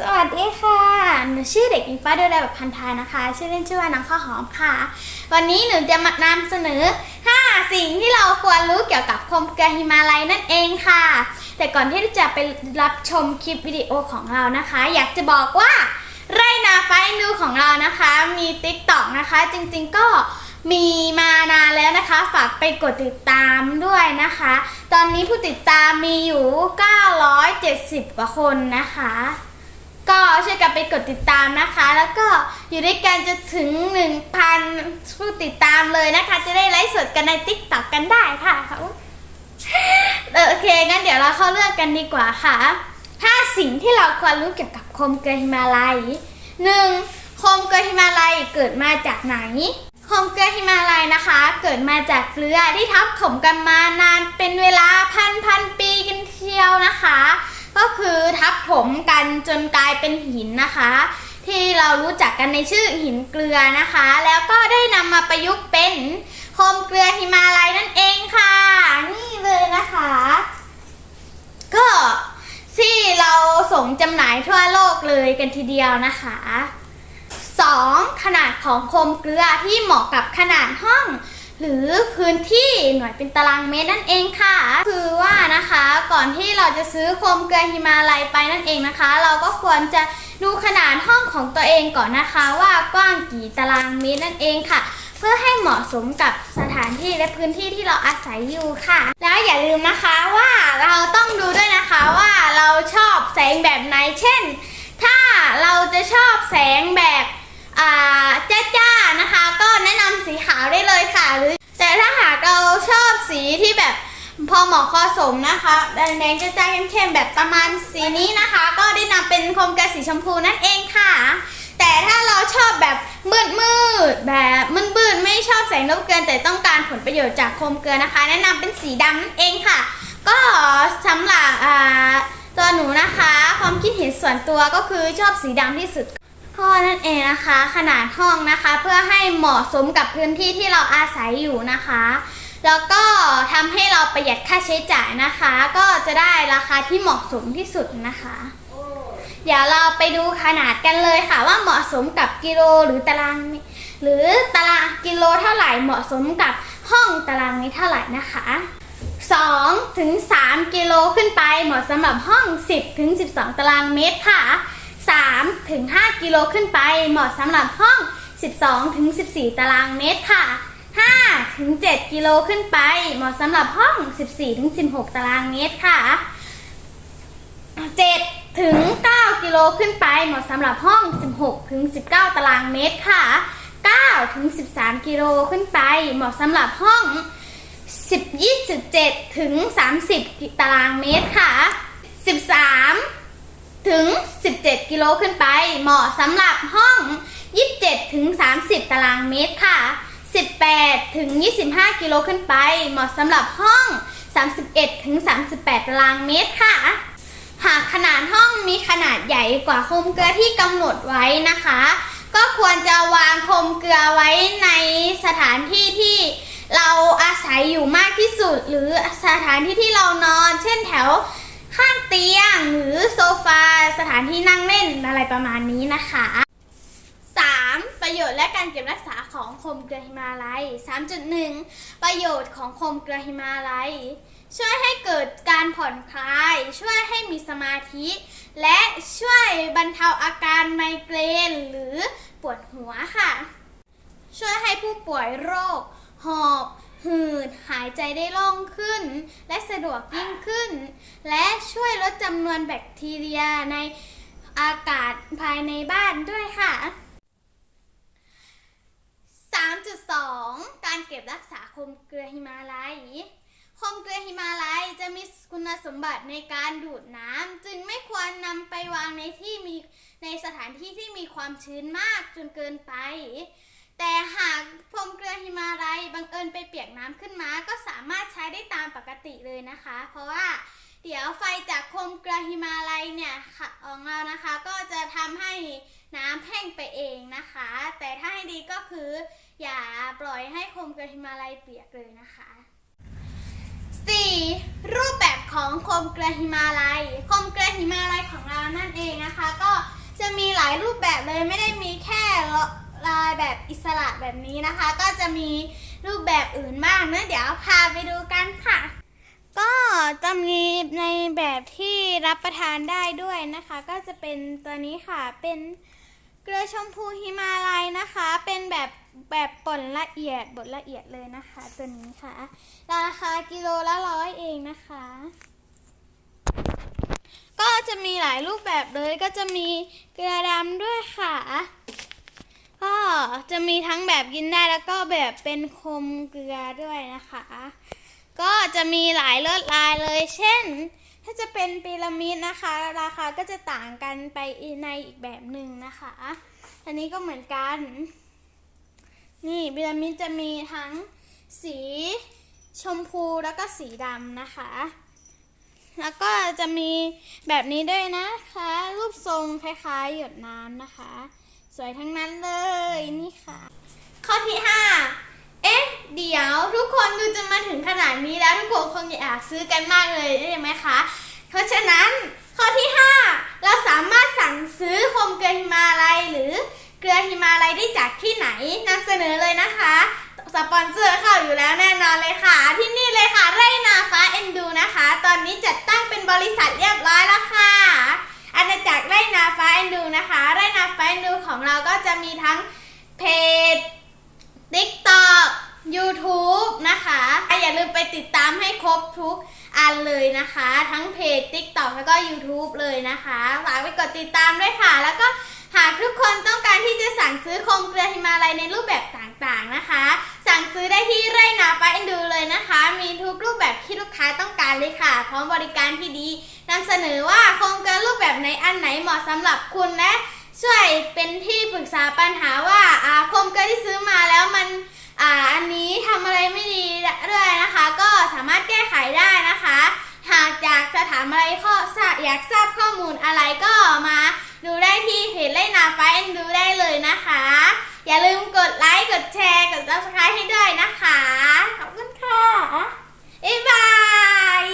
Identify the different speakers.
Speaker 1: สวัสดีค่ะ หนูชื่อเด็กหญิงฟ้าเดลแบบพันธานะคะ ชื่อเล่นชื่อว่าน้องข้าวหอมค่ะ วันนี้หนูจะมานำเสนอ 5 สิ่งที่เราควรรู้เกี่ยวกับโคมเกลือฮิมาลัยนั่นเองค่ะ แต่ก่อนที่จะไปรับชมคลิปวิดีโอของเรานะคะ อยากจะบอกว่าไรนาไฟนูของเรานะคะ มีติ๊กต็อกนะคะ จริงๆก็มีมานานแล้วนะคะ ฝากไปกดติดตามด้วยนะคะ ตอนนี้ผู้ติดตามมีอยู่ 970 กว่าคนนะคะ ก็ช่วยกันไปกดติดตามนะคะ แล้วก็อยู่ด้วยกันจะถึง 1,000 ผู้ติดตามเลยนะคะ จะได้ไลฟ์สดกันในติ๊กต็อกกันได้ค่ะเออโอเค งั้นเดี๋ยวเราเข้าเรื่องกันดีกว่าค่ะห้าสิ่งที่เราควรรู้เกี่ยวกับโคมเกลือฮิมาลัย 1. โคมเกลือฮิมาลัยเกิดมาจากไหนโคมเกลือฮิมาลัยนะคะ เกิดมาจากเกลือที่ทับถมกันมานานเป็นเวลาพันพันปีกันเที่ยวนะคะ ก็คือ ทับถมกันจนกลายเป็นหินนะคะ ที่เรารู้จักกันในชื่อหินเกลือนะคะ แล้วก็ได้นำมาประยุกต์เป็นโคมเกลือฮิมาลัยนั่นเองค่ะ นี่เลยนะคะ ก็ที่เราส่งจำหน่ายทั่วโลกเลยกันทีเดียวนะคะ 2. ขนาดของโคมเกลือที่เหมาะกับขนาดห้อง หรือพื้นที่หน่วยเป็นตารางเมตรนั่นเองค่ะ คือว่านะคะก่อนที่เราจะซื้อโคมเกลือฮิมาลัยไปนั่นเองนะคะ เราก็ควรจะดูขนาดห้องของตัวเองก่อนนะคะว่ากว้างกี่ตารางเมตรนั่นเองค่ะ เพื่อให้เหมาะสมกับสถานที่และพื้นที่ที่เราอาศัยอยู่ค่ะ แล้วอย่าลืมนะคะว่าเราต้องดูด้วยนะคะว่าเราชอบแสงแบบไหนเช่น ถ้าเราจะชอบแสงแบบอ่าจ้าๆนะคะ ก็แนะนำสีขาว สีที่แบบพอเหมาะพอสมนะคะแดงๆจ้าๆเข้มๆแบบประมาณสีนี้นะคะ ก็ได้นำเป็นโคมกระสีชมพูนั่นเองค่ะ แต่ถ้าเราชอบแบบมืดมืดๆแบบมืดๆไม่ชอบแสงรบกวนแต่ต้องการผลประโยชน์จากโคมเกลือนะคะ แนะนำเป็นสีดำนั่นเองค่ะ ก็สำหรับตัวหนูนะคะ ความคิดเห็นส่วนตัวก็คือชอบสีดำที่สุดข้อนั่นเองนะคะ ขนาดห้องนะคะ เพื่อให้เหมาะสมกับพื้นที่ที่เราอาศัยอยู่นะคะ แล้วก็ทำให้เราประหยัดค่าใช้จ่ายนะคะ ก็จะได้ราคาที่เหมาะสมที่สุดนะคะ เดี๋ยวเราไปดูขนาดกันเลยค่ะ ว่าเหมาะสมกับกิโลหรือตารางเมตรหรือตารางกิโลเท่าไหร่เหมาะสมกับห้องตารางเมตรเท่าไหร่นะคะ2ถึง3กิโลขึ้นไปเหมาะสำหรับห้อง 10ถึง12 ตารางเมตรค่ะ3ถึง5กิโลขึ้นไปเหมาะสำหรับห้อง 12ถึง14 ตารางเมตรค่ะ 5ถึง7กิโลขึ้นไป เหมาะสำหรับห้อง 14ถึง16 ตารางเมตรค่ะ 7 ถึง 9 กิโลขึ้นไป เหมาะสำหรับห้อง 16ถึง19 ตารางเมตรค่ะ 9 ถึง 13 กิโลขึ้นไป เหมาะสำหรับห้อง 10 27 ถึง 30 ตารางเมตรค่ะ 13ถึง 17 กิโลขึ้นไป เหมาะสำหรับห้อง 27 ถึง 30 ตารางเมตรค่ะ 18 ถึง 25 กิโลขึ้นไป เหมาะสำหรับห้อง 31 ถึง 38 ตารางเมตรค่ะ หากขนาดห้องมีขนาดใหญ่กว่าโคมเกลือที่กำหนดไว้นะคะ ก็ควรจะวางโคมเกลือไว้ในสถานที่ที่เราอาศัยอยู่มากที่สุด หรือสถานที่ที่เรานอน เช่นแถวข้างเตียงหรือโซฟาสถานที่นั่งเล่นอะไรประมาณนี้นะคะ ประโยชน์และการเก็บรักษาของโคมเกลือฮิมาลัย 3.1 ประโยชน์ของโคมเกลือฮิมาลัย ช่วยให้เกิดการผ่อนคลาย ช่วยให้มีสมาธิ และช่วยบรรเทาอาการไมเกรนหรือปวดหัวค่ะ ช่วยให้ผู้ป่วยโรค หอบหืดหายใจได้โล่งขึ้น และสะดวกยิ่งขึ้น และช่วยลดจำนวนแบคทีเรียในอากาศภายในบ้านด้วยค่ะ 3.2 การเก็บรักษาคมเกลือหิมาลัย คมเกลือหิมาลัยจะมีคุณสมบัติในการดูดน้ำจึงไม่ควรนำไปวางในที่มีในสถานที่ที่มีความชื้นมากจนเกินไป แต่หากโคมเกลือหิมาลัยบังเอิญไปเปียกน้ำขึ้นมา ก็สามารถใช้ได้ตามปกติเลยนะคะ เพราะว่า เดี๋ยวไฟจากโคมกลือหิมาลัยเนี่ยค่ะของเรานะคะ ก็จะทำให้น้ำแห้งไปเองนะคะ แต่ถ้าให้ดีก็คือ อย่าปล่อยให้โคมกลือหิมาลัยเปียกเลยนะคะ 4. รูปแบบของโคมกลือหิมาลัยโคมกลือหิมาลัยของเรานั่นเองนะคะ ก็จะมีหลายรูปแบบเลยไม่ได้มีแค่ลายแบบอิสระแบบนี้นะคะ ก็จะมีรูปแบบอื่นมากนะเดี๋ยวพาไปดูกันค่ะ ก็จะมีในแบบที่รับประทานได้ด้วยนะคะ ก็จะเป็นตัวนี้ค่ะเป็นเกลือชมพูฮิมาลัยนะคะ เป็นแบบแบบป่นละเอียดบดละเอียดเลยนะคะ ตัวนี้ค่ะ ราคากิโลละร้อยเองนะคะ ก็จะมีหลายรูปแบบเลยก็จะมีเกลือดำด้วยค่ะก็จะมีทั้งแบบกินได้แล้วก็แบบเป็นคมเกลือด้วยนะคะ ก็จะมีหลายลวดลายเลย เช่น ถ้าจะเป็นพีระมิดนะคะ ราคาก็จะต่างกันไปในอีกแบบหนึ่งนะคะ อันนี้ก็เหมือนกัน นี่พีระมิดจะมีทั้งสีชมพูแล้วก็สีดำนะคะ แล้วก็จะมีแบบนี้ด้วยนะคะ รูปทรงคล้ายๆ หยดน้ำนะคะ สวยทั้งนั้นเลยนี่ค่ะ ข้อที่ 5 เดี๋ยวทุกคนดูจะมาถึงขนาดนี้แล้วทุกคนคงอยากซื้อกันมากเลยใช่ไหมคะ เพราะฉะนั้นข้อที่ 5 เราสามารถสั่งซื้อโคมเกลือฮิมาลัยหรือเกลือฮิมาลัยได้จากที่ไหนนำเสนอเลยนะคะ สปอนเซอร์เข้าอยู่แล้วแน่นอนเลยค่ะ ที่นี่เลยค่ะไร่นาฟ้าเอ็นดูนะคะ ตอนนี้จัดตั้งเป็นบริษัทเรียบร้อยแล้วค่ะอาณาจักรไร่นาฟ้าเอ็นดูนะคะไร่นาฟ้าเอ็นดูของเราก็จะมีทั้งเพจ TikTok YouTube นะคะอย่าลืมไปติดตามให้ครบทุกอันเลยนะคะ ทั้งเพจ TikTok แล้วก็ YouTube เลยนะคะฝากไปกดติดตามด้วยค่ะ แล้วก็หากทุกคนต้องการที่จะสั่งซื้อโคมเกลือฮิมาลัยในรูปแบบต่างๆนะคะ สั่งซื้อได้ที่ไร่นาฟ้าเอ็นดูเลยนะคะ มีทุกรูปแบบที่ลูกค้าต้องการเลยค่ะ พร้อมบริการที่ดีนำเสนอว่าโคมเกลือรูปแบบไหนอันไหนเหมาะสำหรับคุณและช่วยเป็นที่ปรึกษาปัญหาว่าอ่าโคมเกลือที่ซื้อมาแล้วมัน อ่าอันนี้ทำอะไรไม่ดีด้วยนะคะ ก็สามารถแก้ไขได้นะคะ หากอยากจะถามอะไรข้ออยากทราบข้อมูลอะไรก็มาดูได้ที่เพจไล่นาไฟดูได้เลยนะคะ อย่าลืมกดไลค์กดแชร์กด subscribe ให้ด้วยนะคะ ขอบคุณค่ะบ๊ายบาย